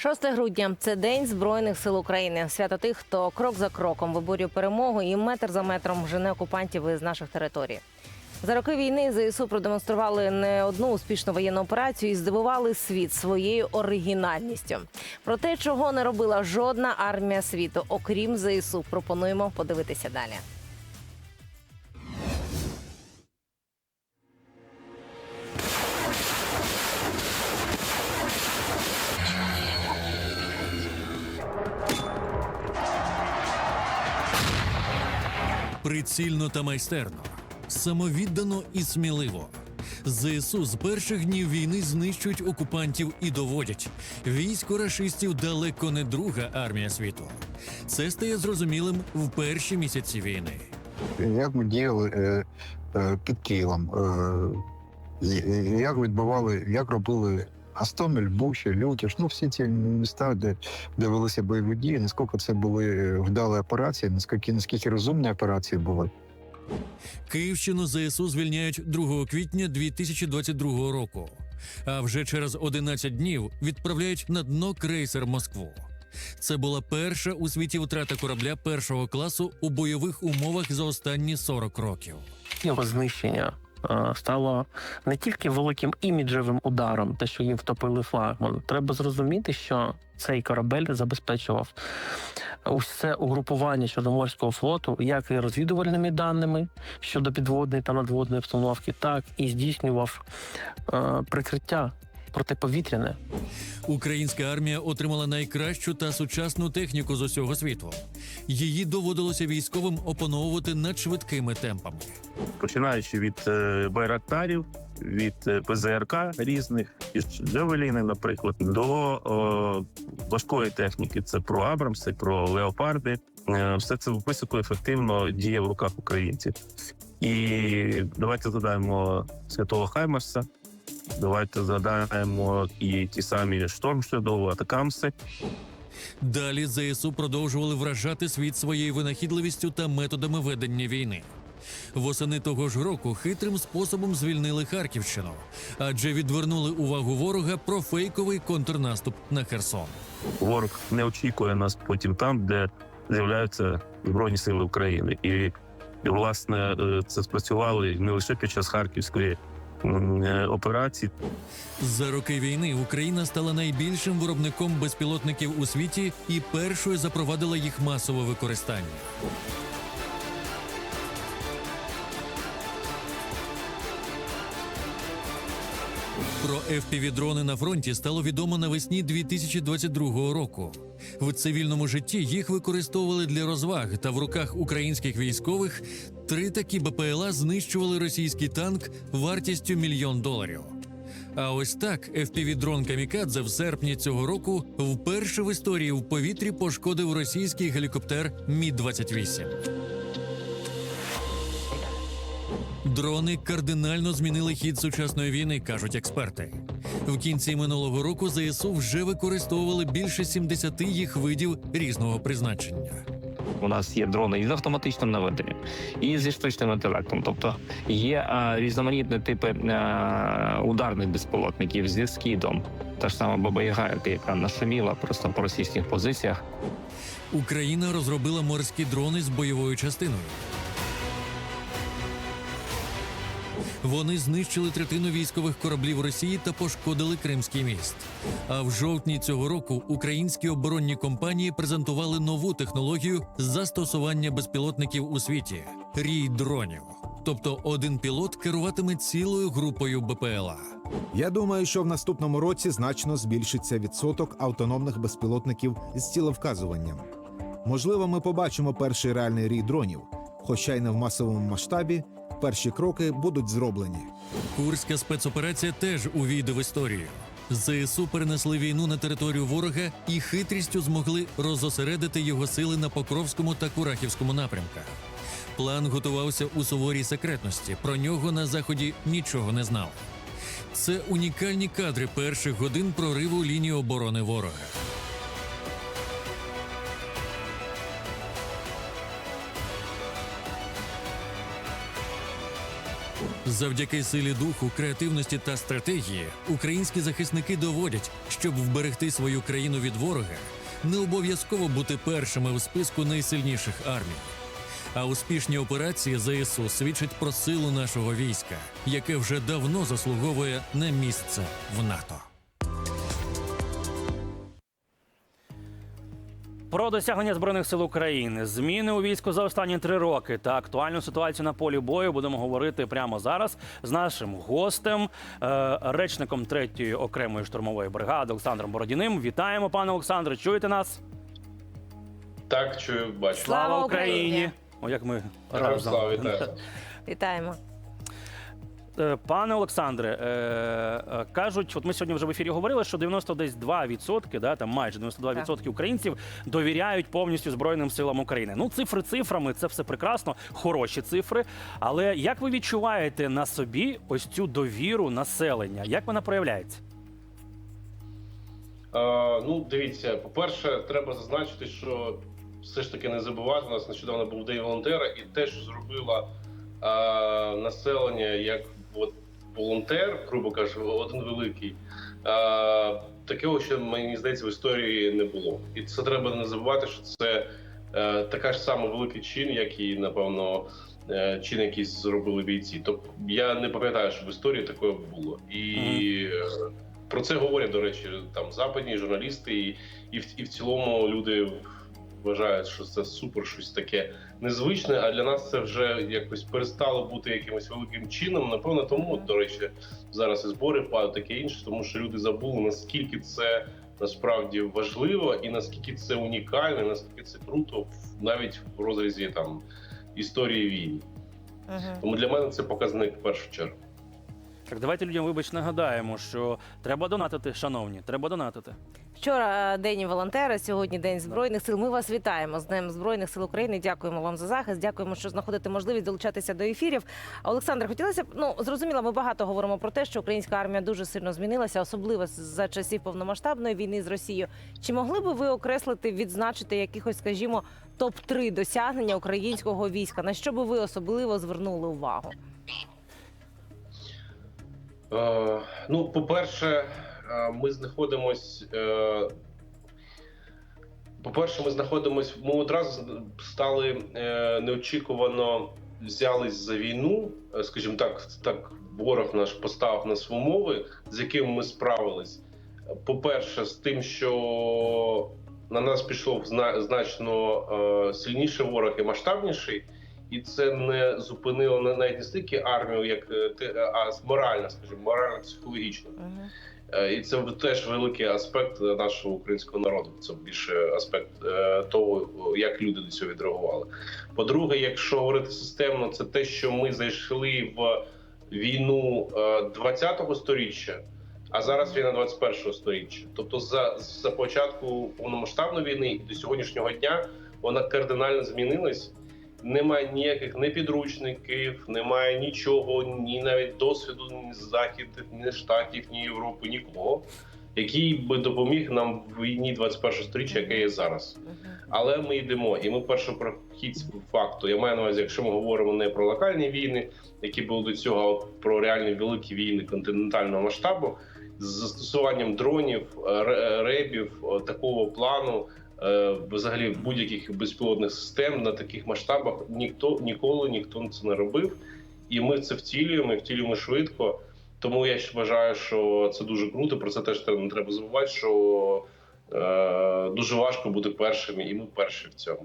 6 грудня це день збройних сил України. Свято тих, хто крок за кроком виборює перемогу і метр за метром жене окупантів із наших територій. За роки війни ЗСУ продемонстрували не одну успішну воєнну операцію і здивували світ своєю оригінальністю. Про те, чого не робила жодна армія світу, окрім ЗСУ, пропонуємо подивитися далі. Прицільно та майстерно, самовіддано і сміливо. ЗСУ з перших днів війни знищують окупантів і доводять. Військо рашистів далеко не друга армія світу. Це стає зрозумілим в перші місяці війни. Як ми діяли е, е, під Києвом? Е, як відбували, як робили Гастомель, Буча, Лютіш, ну всі ці міста, де, де велися бойові дії, наскільки це були вдалі операції, наскільки, наскільки розумні операції були. Київщину ЗСУ звільняють 2 квітня 2022 року. А вже через 11 днів відправляють на дно крейсер Москву. Це була перша у світі втрата корабля першого класу у бойових умовах за останні 40 років. його знищення е, стало не тільки великим іміджевим ударом, те, що їм втопили флагман. Треба зрозуміти, що цей корабель забезпечував усе угрупування щодо морського флоту, як і розвідувальними даними щодо підводної та надводної обстановки, так і здійснював е, прикриття протиповітряне. Українська армія отримала найкращу та сучасну техніку з усього світу. Її доводилося військовим опановувати надшвидкими темпами. починаючи від е, байрактарів, від е, ПЗРК різних, із Джавеліни, наприклад, до е, важкої техніки. Це про Абрамси, про Леопарди. Е, все це високоефективно діє в руках українців. І давайте згадаємо святого Хаймарса. Давайте згадаємо і ті самі Штормшедоу, Атакамси. Далі ЗСУ продовжували вражати світ своєю винахідливістю та методами ведення війни. Восени того ж року хитрим способом звільнили Харківщину, адже відвернули увагу ворога про фейковий контрнаступ на Херсон. ворог не очікує нас потім там, де з'являються збройні сили України, і, і власне е, це спрацювало не лише під час харківської е, операції. За роки війни Україна стала найбільшим виробником безпілотників у світі і першою запровадила їх масове використання. Про FPV-дрони на фронті стало відомо навесні 2022 року. В цивільному житті їх використовували для розваг, та в руках українських військових три такі БПЛА знищували російський танк вартістю мільйон доларів. А ось так FPV-дрон Камікадзе в серпні цього року вперше в історії в повітрі пошкодив російський гелікоптер Мі 28 Дрони кардинально змінили хід сучасної війни, кажуть експерти. В кінці минулого року ЗСУ вже використовували більше 70 їх видів різного призначення. У нас є дрони із автоматичним наведенням, і зі штучним інтелектом. Тобто є різноманітні типи ударних безпілотників зі скідом. Та ж сама Баба Яга, яка нашуміла просто по російських позиціях. Україна розробила морські дрони з бойовою частиною. Вони знищили третину військових кораблів Росії та пошкодили Кримський міст. А в жовтні цього року українські оборонні компанії презентували нову технологію застосування безпілотників у світі рій дронів. Тобто один пілот керуватиме цілою групою БПЛА. Я думаю, що в наступному році значно збільшиться відсоток автономних безпілотників з цілевказуванням. Можливо, ми побачимо перший реальний рій дронів, хоча й не в масовому масштабі. Перші кроки будуть зроблені. Курська спецоперація теж увійде в історію. ЗСУ перенесли війну на територію ворога і хитрістю змогли розосередити його сили на Покровському та Курахівському напрямках. План готувався у суворій секретності. Про нього на заході нічого не знали. Це унікальні кадри перших годин прориву лінії оборони ворога. Завдяки силі духу, креативності та стратегії українські захисники доводять, щоб вберегти свою країну від ворога, не обов'язково бути першими в списку найсильніших армій. А успішні операції ЗСУ свідчать про силу нашого війська, яке вже давно заслуговує на місце в НАТО. Про досягнення збройних сил України, зміни у війську за останні три роки та актуальну ситуацію на полі бою будемо говорити прямо зараз з нашим гостем, е, речником третьої окремої штурмової бригади Олександром Бородіним. Вітаємо, пане Олександре. Чуєте нас? Так, чую, бачу. Слава Україні! О, як ми разом. слава, вітаю. Вітаємо. Е, Пане Олександре, е, е, кажуть, от ми сьогодні вже в ефірі говорили, що 92%, да, там майже 92% українців довіряють повністю Збройним силам України. Ну, цифри цифрами, це все прекрасно, хороші цифри. Але як ви відчуваєте на собі ось цю довіру населення? Як вона проявляється? Е, ну, дивіться, по-перше, треба зазначити, що все ж таки не забувати. У нас нещодавно був день волонтера, і те, що зробило е, населення як от, волонтер, грубо кажучи, один великий. Е, такого ще мені здається в історії не було. І це треба не забувати, що це е, така ж сама великий чин, як і напевно. е, Чин, який зробили бійці. Тобто я не пам'ятаю, що в історії таке було. І е, про це говорять, до речі, там западні журналісти, і, і, в, і в цілому люди вважають, що це супер щось таке незвичне. А для нас це вже якось перестало бути якимось великим чином. Напевно, тому, до речі, зараз і збори падають таке інше, тому що люди забули наскільки це насправді важливо, і наскільки це унікально, і наскільки це круто, навіть в розрізі там історії війни. Угу. Тому для мене це показник в першу чергу. Так, давайте людям, вибач, нагадаємо, що треба донатити, шановні, треба донатити. Вчора е, день волонтера, сьогодні день збройних сил. Ми вас вітаємо з Днем збройних сил України. Дякуємо вам за захист. Дякуємо, що знаходите можливість долучатися до ефірів. Олександр, хотілося б ну зрозуміло, ми багато говоримо про те, що українська армія дуже сильно змінилася, особливо за часів повномасштабної війни з Росією. Чи могли би ви окреслити, відзначити якихось, скажімо, топ 3 досягнення українського війська? На що би ви особливо звернули увагу? Е, ну, по-перше, е, ми знаходимось. Е, по-перше, ми знаходимось. Ми одразу стали неочікувано взялись за війну. Скажімо так, так ворог наш поставив нас в умови, з якими ми справились. По-перше, з тим, що на нас пішов зна- значно сильніший ворог і масштабніший. І це не зупинило навіть не стільки армію, як е, те- а морально, скажімо, морально-психологічно. Угу. Е, І це теж великий аспект нашого українського народу. Це більше аспект е, того, як люди до цього відреагували. По-друге, якщо говорити системно, це те, що ми зайшли в війну е, 20-го сторіччя, а зараз війна 21-го сторіччя. Тобто, за, за початку повномасштабної війни і до сьогоднішнього дня вона кардинально змінилась. Немає ніяких не підручників, немає нічого, ні навіть досвіду ні з західних, ні штатів, ні Європи, нікого, який би допоміг нам в війні 21 століття, яке є зараз. Але ми йдемо, і ми першопрохід факту. Я маю на увазі, якщо ми говоримо не про локальні війни, які були до цього, а про реальні великі війни континентального масштабу з застосуванням дронів, ребів е, такого плану. Е, Взагалі будь-яких безпілотних систем на таких масштабах ніхто ніколи ніхто це не робив, і ми це втілюємо, і втілюємо швидко. Тому я ж вважаю, що це дуже круто. Про це теж не треба забувати, що е, дуже важко бути першими, і ми перші в цьому.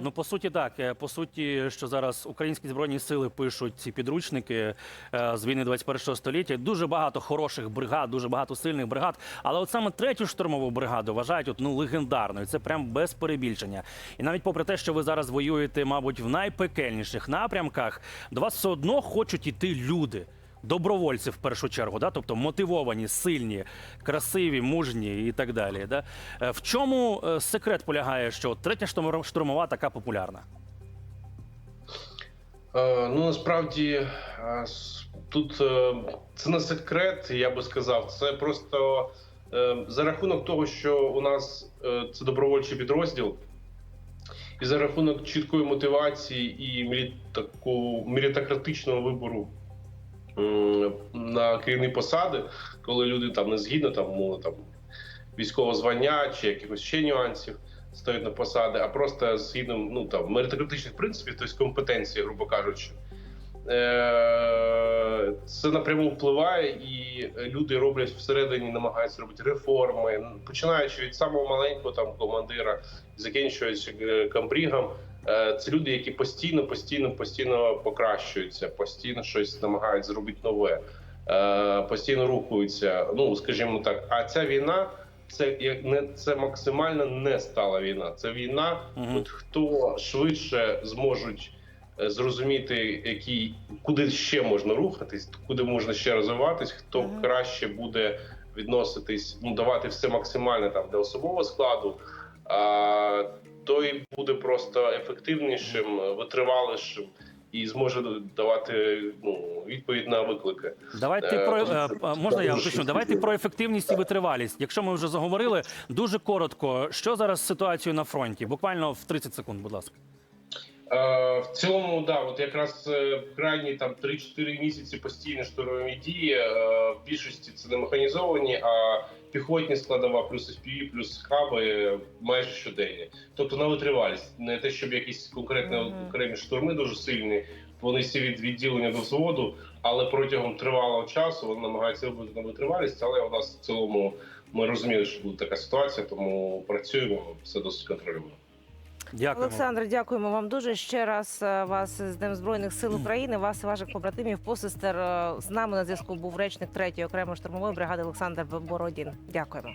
Ну, по суті, так. Е, По суті, що зараз українські збройні сили пишуть ці підручники е, з війни 21 століття. Дуже багато хороших бригад, дуже багато сильних бригад. Але от саме третю штурмову бригаду вважають от, ну, легендарною. Це прям без перебільшення. І навіть попри те, що ви зараз воюєте, мабуть, в найпекельніших напрямках, до вас все одно хочуть іти люди. Добровольці в першу чергу, да? тобто мотивовані, сильні, красиві, мужні і так далі. Да? Е, В чому е, секрет полягає, що третя штурмова- така популярна? Е, ну насправді тут це не секрет, я би сказав. Це просто за рахунок того, що у нас це добровольчий підрозділ, і за рахунок чіткої мотивації і мілітократичного вибору на керівні посади, коли люди там не згідно там, мовно, там військового звання чи якихось ще нюансів стоять на посади, а просто згідно ну там меритократичних принципів, тобто компетенції, грубо кажучи. Е, Це напряму впливає, і люди роблять всередині, намагаються робити реформи, починаючи від самого маленького там командира, закінчуючи е, комбрігом. Е, Це люди, які постійно, постійно, постійно покращуються, постійно щось намагаються зробити нове, е, постійно рухаються. Ну скажімо так, а ця війна. Це як не це максимально не стала війна. Це війна. Мгм. От хто швидше зможуть е, зрозуміти, які куди ще можна рухатись, куди можна ще розвиватись, хто Мгм. краще буде відноситись, ну давати все максимальне там для особового складу. А той буде просто ефективнішим, витривалішим і зможе давати ну відповідь на виклики. Давайте Е, про е, можна я уточню? Давайте про ефективність і витривалість. Якщо ми вже заговорили, дуже коротко, що зараз з ситуацією на фронті? Буквально в 30 секунд, будь ласка. Е, В цілому, да, от якраз е, крайні там 3-4 місяці постійні штурмові дії. е, В більшості це не механізовані, а піхотні складова, плюс FPV, плюс хаби майже щоденні. Тобто на витривалість, не те, щоб якісь конкретні mm -hmm. окремі штурми дуже сильні. Вони всі від відділення до взводу, але протягом тривалого часу вони намагаються вибути на витривалість. Але у нас в цілому ми розуміли, що буде така ситуація, тому працюємо все досить контролюємо. Дякую. Олександр, дякуємо вам дуже. Ще раз е, вас з Днем Збройних сил України, вас і ваших побратимів, посестер. Е, З нами на зв'язку був речник 3-ї окремої штурмової бригади Олександр Бородін. Дякуємо.